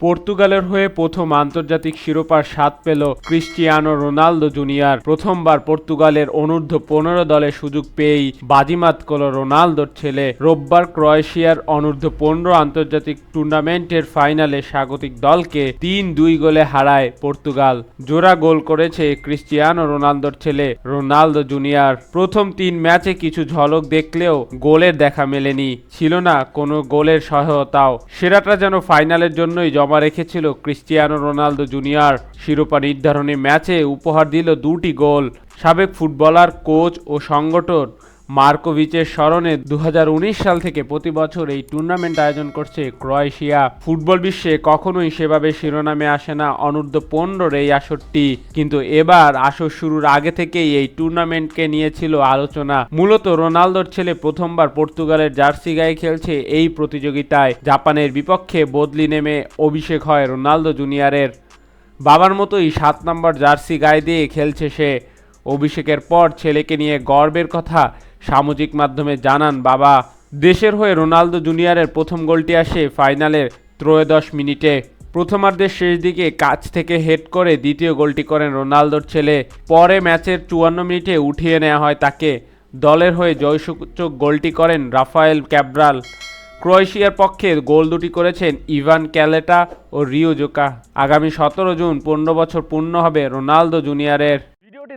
পর্তুগালের হয়ে প্রথম আন্তর্জাতিক শিরোপার স্বাদ পেল ক্রিস্টিয়ানো রোনালদো জুনিয়র। প্রথমবার পর্তুগালের অনূর্ধ্ব পনেরো দলে সুযোগ পেয়েই বাজিমাত করল রোনালদোর ছেলে। রোববার ক্রোয়েশিয়ার অনূর্ধ্ব পনেরো আন্তর্জাতিক টুর্নামেন্টের ফাইনালে স্বাগতিক দলকে তিন দুই গোলে হারায় পর্তুগাল। জোড়া গোল করেছে ক্রিস্টিয়ানো রোনালদোর ছেলে রোনালদো জুনিয়র। প্রথম তিন ম্যাচে কিছু ঝলক দেখলেও গোলের দেখা মেলেনি। ছিল না কোনো গোলের সহায়তাও। সেরাটা যেন ফাইনালের জন্যই জমা রেখেছিল ক্রিস্টিয়ানো রোনালদো জুনিয়র। শিরোপা নির্ধারণী ম্যাচে উপহার দিল দুটি গোল। সাবেক ফুটবলার, কোচ ও সংগঠন মার্কোভিচের স্মরণে দু হাজার উনিশ সাল থেকে প্রতি বছর এই টুর্নামেন্ট আয়োজন করছে ক্রোয়েশিয়া। ফুটবল বিশ্বে কখনোই সেভাবে শিরোনামে আসে না অনূর্ধ্ব পনেরোর এই আসরটি। কিন্তু এবার আসর শুরুর আগে থেকেই এই টুর্নামেন্টকে নিয়েছিল আলোচনা। মূলত রোনালদোর ছেলে প্রথমবার পর্তুগালের জার্সি গায়ে খেলছে এই প্রতিযোগিতায়। জাপানের বিপক্ষে বদলি নেমে অভিষেক হয় রোনালদো জুনিয়রের। বাবার মতোই সাত নম্বর জার্সি গায়ে দিয়ে খেলছে সে। অভিষেকের পর ছেলেকে নিয়ে গর্বের কথা সামাজিক মাধ্যমে জানান, বাবা, দেশের হয়ে রোনালদো জুনিয়রের প্রথম গোলটি আসে ফাইনালের ত্রয়োদশ মিনিটে। প্রথমার্ধের শেষ দিকে কাছ থেকে হেড করে দ্বিতীয় গোলটি করেন রোনালদোর ছেলে। পরে ম্যাচের চুয়ান্ন মিনিটে উঠিয়ে নেওয়া হয় তাকে। দলের হয়ে জয়সূচক গোলটি করেন রাফায়েল ক্যাব্রাল। ক্রোয়েশিয়ার পক্ষে গোল দুটি করেছেন ইভান ক্যালেটা ও রিও জোকা। আগামী সতেরো জুন পনেরো বছর পূর্ণ হবে রোনালদো জুনিয়রের।